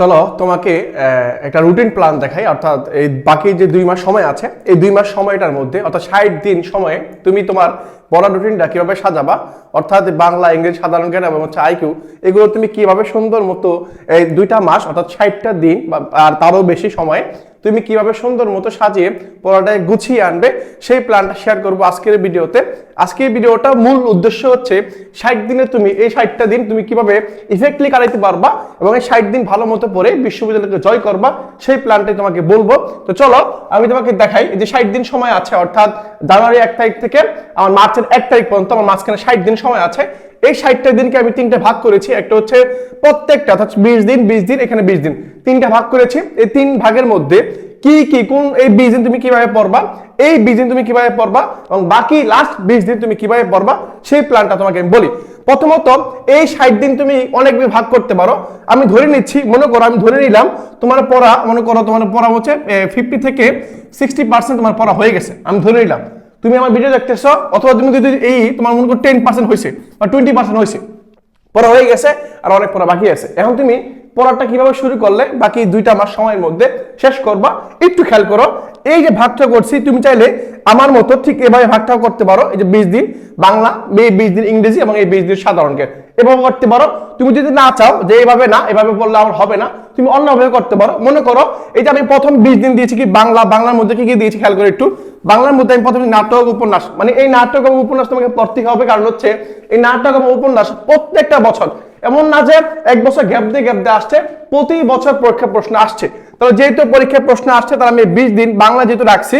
চলো তোমাকে একটা রুটিন প্ল্যান দেখাই, অর্থাৎ এই বাকি যে দুই মাস সময় আছে, এই দুই মাস সময়টার মধ্যে, অর্থাৎ ষাট দিন সময়ে তুমি তোমার পড়া রুটিনটা কীভাবে সাজাবা? অর্থাৎ বাংলা, ইংরেজি, সাধারণ জ্ঞান এবং হচ্ছে আইকিউ এগুলো তুমি কীভাবে সুন্দর মতো এই দুইটা মাস, অর্থাৎ ষাটটা দিন বা- আর তারও বেশি সময়ে, তুমি কীভাবে সুন্দর মতো সাজিয়ে পড়াটায় গুছিয়ে আনবে, সেই প্ল্যানটা শেয়ার করব আজকের ভিডিওতে। আজকের ভিডিওটা মূল উদ্দেশ্য হচ্ছে ষাট দিনে তুমি এই ষাটটা দিন তুমি কীভাবে ইফেক্টলি কাটাইতে পারবা এবং এই ষাট দিন ভালো মতো পড়ে বিশ্ববিদ্যালয়কে জয় করবা, সেই প্ল্যানটাই তোমাকে বলব। তো চলো, আমি তোমাকে দেখাই যে ষাট দিন সময় আছে, অর্থাৎ জানুয়ারি এক তারিখ থেকে আমার মার্চের এক তারিখ পর্যন্ত আমার মাঝখানে ষাট দিন সময় আছে। এই ষাটটা দিনকে আমি তিনটে ভাগ করেছি। একটা হচ্ছে প্রত্যেকটা, অর্থাৎ বিশ দিন বিশ দিন, এখানে বিশ দিন। তিনটা ভাগ করেছি। এই তিন ভাগের মধ্যে কি কি, কোন, এই বিশ দিন তুমি কীভাবে পড়বা? এই বিশ দিন তুমি কীভাবে পড়বা? এবং বাকি লাস্ট বিশ দিন তুমি কীভাবে পড়বা? সেই প্ল্যানটা তোমাকে আমি বলি। প্রথমত, এই ষাট দিন তুমি অনেক ভাগ করতে পারো। আমি ধরে নিচ্ছি, মনে করো, আমি ধরে নিলাম তোমার পড়া, মনে করো তোমার পড়া হচ্ছে ফিফটি থেকে সিক্সটি পার্সেন্ট তোমার পড়া হয়ে গেছে। আমি ধরে নিলাম। তুমি আমার ভিডিও দেখতেছ, অথবা তুমি যদি এই তোমার মনে করো টেন পার্সেন্ট হয়েছে বা টোয়েন্টি পার্সেন্ট হয়েছে পড়া হয়ে গেছে, আর অনেক পড়া বাকি আছে। এখন তুমি পড়াটা কীভাবে শুরু করলে, বাকি দুইটা মাস সময়ের মধ্যে শেষ করবা, একটু খেয়াল করো। এই যে ভাগটা করছি, তুমি চাইলে আমার মতো ঠিক এভাবে ভাগটাও করতে পারো। এই যে বিশ দিন বাংলা বিশ দিন ইংরেজি এবং এই বিশ দিন সাধারণকে এভাবে করতে পারো। তুমি যদি না চাও যে এইভাবে না, এভাবে বললে আমার হবে না। তুমি অন্যভাবে করতে পারো। মনে করো, এই যে আমি প্রথম বিশ দিন দিয়েছি কি বাংলা, বাংলার মধ্যে কি কি দিয়েছি খেয়াল করে একটু। বাংলার মধ্যে আমি প্রথমে নাটক উপন্যাস মানে এই নাটক এবং উপন্যাস তোমাকে পড়তে হবে। কারণ হচ্ছে, এই নাটক এবং উপন্যাস প্রত্যেকটা বছর, এমন না যে এক বছর গ্যাপ দিয়ে গ্যাপ দিয়ে আসছে, প্রতি বছর পরীক্ষা প্রশ্ন আসছে। তাহলে যেহেতু পরীক্ষার প্রশ্ন আসছে, তাহলে আমি বিশ দিন বাংলা যেহেতু রাখছি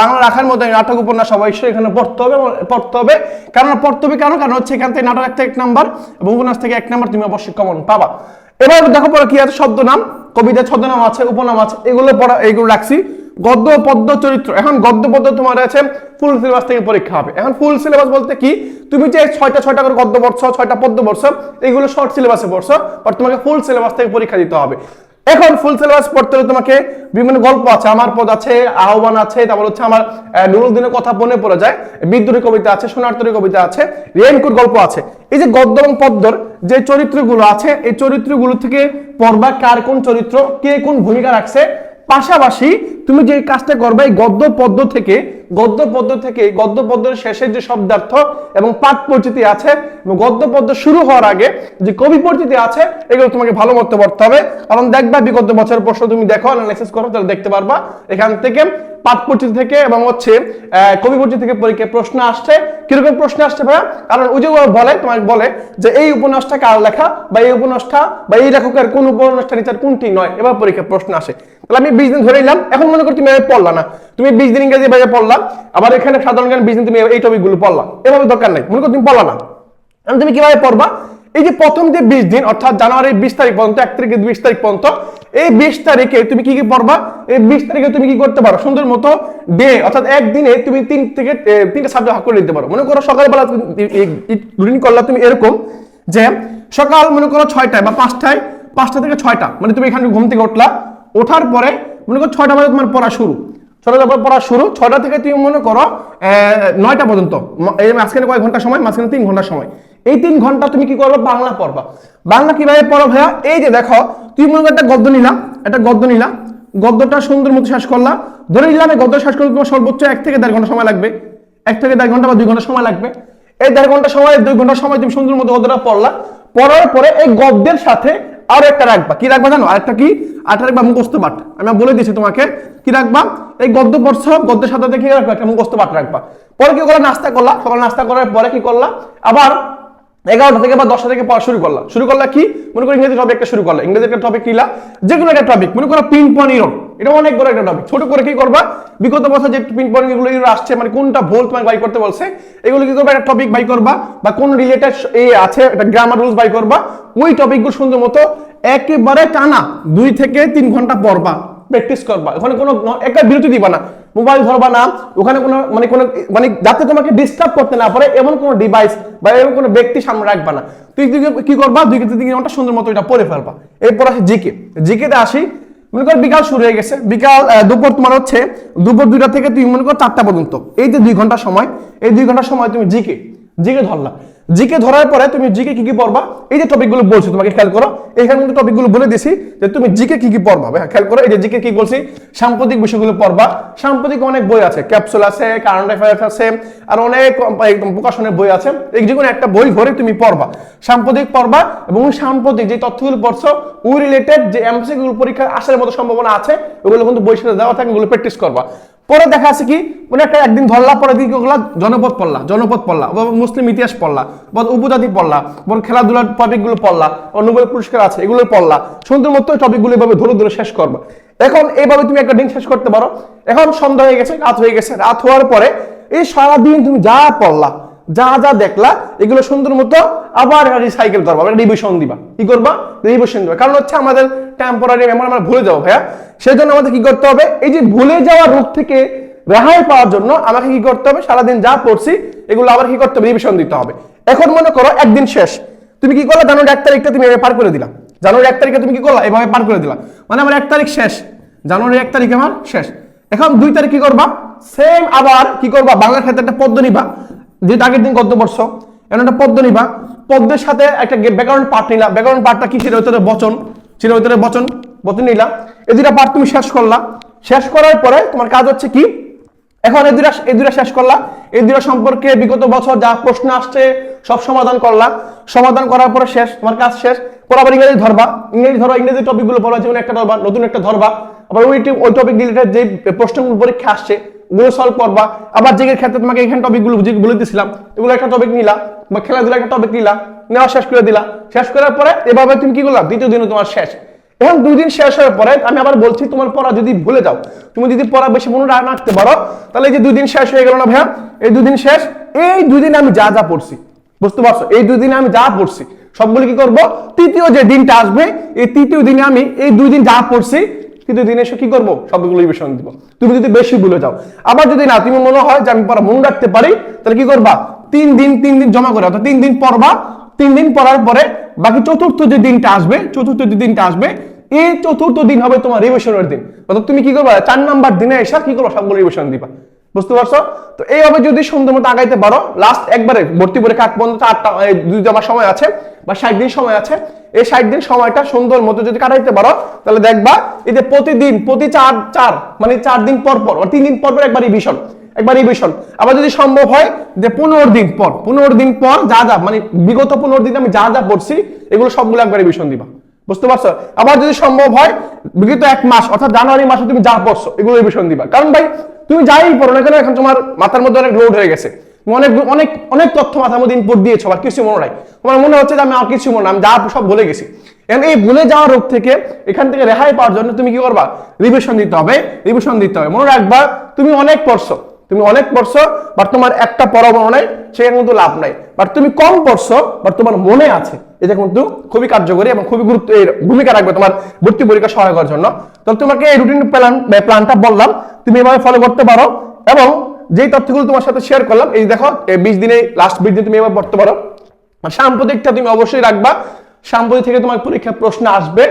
বাংলা রাখার মধ্যে নাটক উপন্যাস অবশ্যই এখানে পড়তে হবে পড়তে হবে। কারণ পড়তে হবে কেন? কারণ হচ্ছে এখান থেকে নাটক একটা এক নাম্বার এবং উপন্যাস থেকে এক নাম্বার তুমি অবশ্যই কমন পাবা। এবার দেখো পরে কি আছে? শব্দনাম কবিতা, ছদ্মনাম আছে উপনাম আছে, এগুলো পড়া, এগুলো রাখছি। গদ্য, পদ্য, চরিত্র, এখন গদ্য, পদ্য তোমার আছে ফুল সিলেবাস থেকে পরীক্ষা হবে। এখন ফুল সিলেবাস বলতে কি? তুমি যে ছয়টা ছয়টা করে গদ্য পড়ছো, ছয়টা পদ্য পড়ছো, এগুলো শর্ট সিলেবাসে পড়ছো বাট তোমাকে ফুল সিলেবাস থেকে পরীক্ষা দিতে হবে। এখন ফুল সিলেবাস পড়তে হলে তোমাকে বিভিন্ন গল্প আছে, আমার পদ আছে, আহ্বান আছে, তারপর হচ্ছে আমার নুরুদ্দিনের কথা মনে পড়ে যায়, বিদ্রোহী কবিতা আছে সোনারতরী কবিতা আছে, রেনকুট গল্প আছে। এই যে গদ্য এবং পদ্মর যে চরিত্রগুলো আছে, এই চরিত্রগুলো থেকে পড়বা কার কোন চরিত্র, কে কোন ভূমিকা রাখছে, পাশাপাশি তুমি যে কাজটা করবে, এই গদ্য পদ্ম থেকে গদ্য পদ্য থেকে গদ্য পদ্যের শেষের যে শব্দার্থ এবং পাঠ পরিচিতি আছে, এবং গদ্য পদ্য শুরু হওয়ার আগে যে কবি পরিচিতি আছে, এগুলো তোমাকে ভালো মতো পড়তে হবে। কারণ দেখবা বিগত বছরের প্রশ্ন তুমি দেখো অ্যানালাইসিস করো, তাহলে দেখতে পারবা। এখান থেকে পাঠ পরিচিতি থেকে এবং হচ্ছে কবি পরিচিতি থেকে পরীক্ষায় প্রশ্ন আসছে। কীরকম প্রশ্ন আসছে ভাইয়া? কারণ ওই যে বলে, তোমাকে বলে যে এই উপন্যাসটা কার লেখা, বা এই উপন্যাসটা, বা এই লেখকের কোন উপন্যাসটা নিচার কোনটি নয়, এবার পরীক্ষায় প্রশ্ন আসে। তাহলে আমি বিশ দিন ধরে নিলাম। এখন মনে করি তুমি পড়লা না। তুমি বিশ দিন ইংরেজি বাইরে পড়লা, আবার এখানে সাধারণ জ্ঞান বিশ দিন তুমি এই টপিকগুলো পড়লা। এভাবে দরকার নাই। মনে করো তুমি পড়লা না। এখন তুমি কীভাবে পড়বা? এই যে প্রথম যে বিশ দিন, অর্থাৎ জানুয়ারির বিশ তারিখ পর্যন্ত, এক থেকে বিশ তারিখ পর্যন্ত, এই বিশ তারিখে তুমি কি কি পড়বা? এই বিশ তারিখে তুমি কি করতে পারো? সুন্দর মতো ডে, অর্থাৎ একদিনে তুমি তিন থেকে তিনটা সাবজেক্ট ভাগ করে নিতে পারো। মনে করো সকালবেলা রুটিন করলা তুমি এরকম যে সকাল মনে করো ছয়টায় বা পাঁচটায়, পাঁচটা থেকে ছয়টা মানে তুমি এখানে ঘুম থেকে উঠলা ওঠার পরে মনে করো ছয়টা বাজে তোমার পড়া শুরু। ছটা তারপর পড়া শুরু ছটা থেকে তুমি মনে করো নয়টা পর্যন্ত। এই মাঝখানে কয়েক ঘণ্টা সময়? মাঝখানে তিন ঘণ্টা সময়। এই তিন ঘণ্টা তুমি কি করবে? বাংলা পড়বা। বাংলা কীভাবে পড়ো ভাইয়া? এই যে দেখো, তুমি মনে করো একটা গদ্য নিলা, একটা গদ্য নিলা। গদ্যটা সুন্দর মতো শেষ করলাম ধরে নিলাম এই গদ্য শেষ করতে তোমার সর্বোচ্চ এক থেকে দেড় ঘণ্টা সময় লাগবে। এক থেকে দেড় ঘণ্টা বা দুই ঘণ্টা সময় লাগবে। এই দেড় ঘণ্টা সময়, দুই ঘণ্টা সময় তুমি সুন্দর মতো গদ্যটা পড়লা। পড়ার পরে এই গদ্যের সাথে আরও একটা রাখবা। কি রাখবা জানো? আরেকটা কি? আরেকটা রাখবা মুখস্থ পাঠ। আমি বলে দিয়েছি তোমাকে, কি রাখবা? এই গদ্য পড়ছ, গদ্যের সাথে দেখে রাখবা? একটা মুখস্থ পাঠ রাখবা। পরে কি করলা? নাস্তা করলা। সকাল নাস্তা করার পরে কি করলা? আবার এগারোটা থেকে বা দশটা থেকে পড়া শুরু করলা। শুরু করলা কি? মনে করো ইংরেজি টপিকটা শুরু করলা। ইংরেজি একটা টপিক কিলা যে কোনো একটা টপিক মনে করো পিন পন ইরোড এটা অনেক বড় একটা টপিক ছোট করে কি করবা? বিগত বছর যে পিন পন এগুলো আসছে মানে কোনটা ভুল তোমাকে বাই করতে বলছে, এগুলো কি করবা? একটা টপিক বাই করবা বা কোন রিলেটেড এই আছে, একটা গ্রামার রুলস বাই করবা, ওই টপিকগুলো সুন্দর মতো একেবারে টানা দুই থেকে তিন ঘণ্টা পড়বা প্র্যাকটিস করবা। ওখানে কোনো একটা বিরতি দিবা না। মোবাইল ধরবা না। ওখানে কোনো মানে কোনো মানে যাতে তোমাকে ডিস্টার্ব করতে না পারে, এমন কোনো ডিভাইস বা এমন কোনো ব্যক্তি সামনে রাখবা না। তুই কি করবা? দুই তিন ঘণ্টা সুন্দর মতো এটা পড়ে ফেলবা। এরপর আসি জিকে জিকেতে আসি মনে কর বিকাল শুরু হয়ে গেছে। বিকাল দুপুর তোমার হচ্ছে দুপুর দুইটা থেকে তুমি মনে কর চারটা পর্যন্ত। এই যে দুই ঘণ্টা সময়, এই দুই ঘণ্টা সময় তুমি জিকে জিকে ধরলা। জিকে ধরার পরে তুমি জিকে কি কি পড়বা? এই যে টপিকগুলো বলছি, তোমাকে খেয়াল করো। এখানে কিন্তু টপিকগুলো বলে দিছি যে তুমি জিকে কি কি পড়বা। খেয়াল করো, এই যে জিকে কি বলছি, সাম্প্রতিক বিষয়গুলো পড়বা। সাম্প্রতিক অনেক বই আছে ক্যাপসুল আছে কারেন্ট অ্যাফেয়ার্স আছে, আর অনেক একদম প্রকাশনের বই আছে। এই যে কোনো একটা বই ধরে তুমি পড়বা। সাম্প্রতিক পড়বা এবং সাম্প্রতিক যে তথ্যগুলো পড়ছো, ওই রিলেটেড যে এমসিকিউ পরীক্ষার আসার মতো সম্ভাবনা আছে, ওগুলো কিন্তু বই সাথে দেওয়া থাকে, ওগুলো প্র্যাকটিস করবা। পরে দেখা আছে কি মানে একটা একদিন ধরলা, পরে দিন করলা, জনপদ পড়লা জনপদ পড়লা, বা মুসলিম ইতিহাস পড়লা, বা উপজাতি পড়লা, বা খেলাধুলার টপিকগুলো পড়লা, বা নোবেল পুরস্কার আছে, এগুলো পড়লা সুন্দর মতো টপিকগুলো এভাবে ধরে ধরে শেষ করবে। এখন এইভাবে তুমি একটা দিন শেষ করতে পারো। এখন সন্ধ্যা হয়ে গেছে, রাত হয়ে গেছে, রাত হওয়ার পরে এই সারাদিন তুমি যা পড়লা যা যা দেখলা, এগুলো সুন্দর মতো আবার রিসাইকেল করবা রিভিশন দিবা। কি করবা? রিভিশন দিবা। কারণ হচ্ছে আমাদের টেম্পোরারি মেমোরি আমরা ভুলে যাব ভাইয়া। সেই জন্য আমাদের কি করতে হবে? এই যে ভুলে যাওয়া রোগ থেকে রেহাই পাওয়ার জন্য আমাকে কি করতে হবে? সারাদিন যা পড়ছি, এগুলো আবার কি করতে হবে? রিভিশন দিতে হবে। এখন মনে করো একদিন শেষ। তুমি কি করলা? জানুয়ারি এক তারিখটা তুমি পার করে দিলা। জানুয়ারি এক তারিখে তুমি কি করলা? এভাবে পার করে দিলা। মানে আমার এক তারিখ শেষ। জানুয়ারি এক তারিখ আমার শেষ। এখন দুই তারিখ কি করবা? সেম আবার কি করবা? বাংলার ক্ষেত্রে একটা পদ্ম নিবা। যেটা আগের দিন গদ্য পড়ছ এখন একটা পদ্ম নিবা। পদ্মের সাথে একটা ব্যাকরণ পাঠ নিলা। ব্যাকরণ পাঠটা কি ছিল? ভিতরে বচন। ছিল ভিতরে বচন। বচন নিলা। এই দুটা পাঠ তুমি শেষ করলা। শেষ করার পরে তোমার কাজ হচ্ছে কি? এখন এই দুটা এই দুটা শেষ করলা। এই দুটা সম্পর্কে বিগত বছর যা প্রশ্ন আসছে, সব সমাধান করলা। সমাধান করার পরে শেষ। তোমার কাজ শেষ। পর আবার ইংরেজি ধরবা। ইংরেজি ধরবা ইংরেজি টপিকগুলো পড়া। যেমন একটা ধরবা, নতুন একটা ধরবা। আবার ওই ওই টপিক রিলেটেড যে প্রশ্নগুলো পরীক্ষা আসছে ওগুলো সলভ করবা। আবার জিগের ক্ষেত্রে তোমাকে এখানে টপিকগুলো যে বলে দিছিলাম, এগুলো একটা টপিক নিলা, বা খেলাধুলা একটা টপিক নিলা, নেওয়া শেষ করে দিলা। শেষ করার পরে এভাবে তুমি কি করলা? দ্বিতীয় দিনে তোমার শেষ। এখন দুই দিন শেষ হওয়ার পরে আমি আবার বলছি, তোমার পড়া যদি ভুলে যাও, তুমি যদি পড়া বেশি মনে না রাখতে পারো, তাহলে এই যে দুই দিন শেষ হয়ে গেল না ভাইয়া, এই দুই দিন শেষ, এই দুই দিন আমি যা যা পড়ছি, বুঝতে পারছ? এই দুই দিনে আমি যা পড়ছি, সবগুলো কি করব? তৃতীয় যে দিনটা আসবে, এই তৃতীয় দিনে আমি এই দুই দিন যা পড়ছি তৃতীয় দিনে এসে কি করব? সবগুলো রিভিশন দিব। তুমি যদি বেশি ভুলে যাও। আবার যদি না, তুমি মনে হয় যে আমি পড়া মনে রাখতে পারি, তাহলে কি করবা? তিন দিন তিন দিন জমা করে তিন দিন পড়বা। তিন দিন পড়ার পরে বাকি চতুর্থ যে দিনটা আসবে, চতুর্থ যে দিনটা আসবে, এই চতুর্থ দিন হবে তোমার রিভিশনের দিন। অর্থাৎ তুমি কি করবা? চার নাম্বার দিনে এসে কি করবা? সবগুলো রিভিশন দিবা। বুঝতে পারছ? তো এইভাবে যদি সুন্দর মতো আগাইতে পারো লাস্ট একবারে ভর্তি পরীক্ষা আগ পর্যন্ত এই দুই জমা সময় আছে, বা ষাট দিন সময় আছে, এই ষাট দিন সময়টা সুন্দর মতো যদি কাটাইতে পারো, তাহলে দেখবা এই যে প্রতিদিন, প্রতি চার চার মানে চার দিন পর পর তিন দিন পর পর একবার রিভিশন একবার রিভিশন আবার যদি সম্ভব হয় যে পনেরো দিন পর, পনেরো দিন পর যা যা মানে বিগত পনেরো দিন আমি যা যা পড়ছি, এগুলো সবগুলো একবার রিভিশন দিবা। বুঝতে পারছ? আবার যদি সম্ভব হয়, বিগত এক মাস, অর্থাৎ জানুয়ারি মাসে তুমি যা পড়ছো, এগুলো রিভিশন দিবা। কারণ ভাই, তুমি যাই পড়ো না কেন, এখন তোমার মাথার মধ্যে অনেক লোড হয়ে গেছে। অনেক অনেক অনেক তথ্য মাথার মধ্যে ইনপুট দিয়েছ আর কিছু মনে নাই। তোমার মনে হচ্ছে যে আমি আর কিছু মনে আমি যা সব ভুলে গেছি। এখন এই ভুলে যাওয়া রোগ থেকে, এখান থেকে রেহাই পাওয়ার জন্য তুমি কি করবা? রিভিশন দিতে হবে রিভিশন দিতে হবে। মনে রাখবা, তুমি অনেক পড়ছো। তুমি অনেক পড়ছো বাট তোমার একটা পড়া নাই, সেখানে কিন্তু লাভ নাই। বাট তুমি কম পড়ছো বাট তোমার মনে আছে। এটা কিন্তু খুবই কার্যকরী এবং খুবই গুরুত্ব এর ভূমিকা রাখবে তোমার ভর্তি পরীক্ষা সহায় করার জন্য। তো তোমাকে এই রুটিন প্ল্যান প্ল্যানটা বললাম, তুমি এভাবে ফলো করতে পারো এবং যেই তথ্যগুলো তোমার সাথে শেয়ার করলাম, এই দেখো বিশ দিনে লাস্ট বিশ দিন তুমি এভাবে পড়তে পারো। সাম্প্রতিকটা তুমি অবশ্যই রাখবা। সাম্প্রতিক থেকে তোমার পরীক্ষার প্রশ্ন আসবে।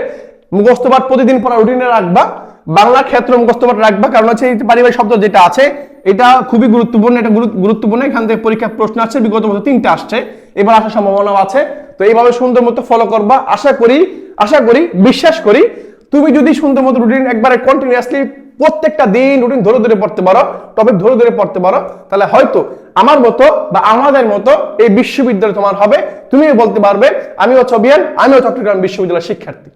মুখস্থ প্রতিদিন পড়া রুটিনে রাখবা। বাংলা ক্ষেত্র মুখস্থ রাখবা, কারণ হচ্ছে এই পারিবারিক শব্দ যেটা আছে, এটা খুবই গুরুত্বপূর্ণ, এটা গুরুত্বপূর্ণ। এখান থেকে পরীক্ষার প্রশ্ন আসছে, বিগত বছর তিনটা আসছে, এবার আসার সম্ভাবনাও আছে। তো এইভাবে সুন্দর মতো ফলো করবা। আশা করি আশা করি, বিশ্বাস করি, তুমি যদি সুন্দর মতো রুটিন একবারে কন্টিনিউয়াসলি প্রত্যেকটা দিন রুটিন ধরে ধরে পড়তে পারো টপিক ধরে ধরে পড়তে পারো, তাহলে হয়তো আমার মতো বা আমাদের মতো এই বিশ্ববিদ্যালয় তোমার হবে। তুমিও বলতে পারবে, আমিও ছবিয়ান আমিও চট্টগ্রাম বিশ্ববিদ্যালয়ের শিক্ষার্থী।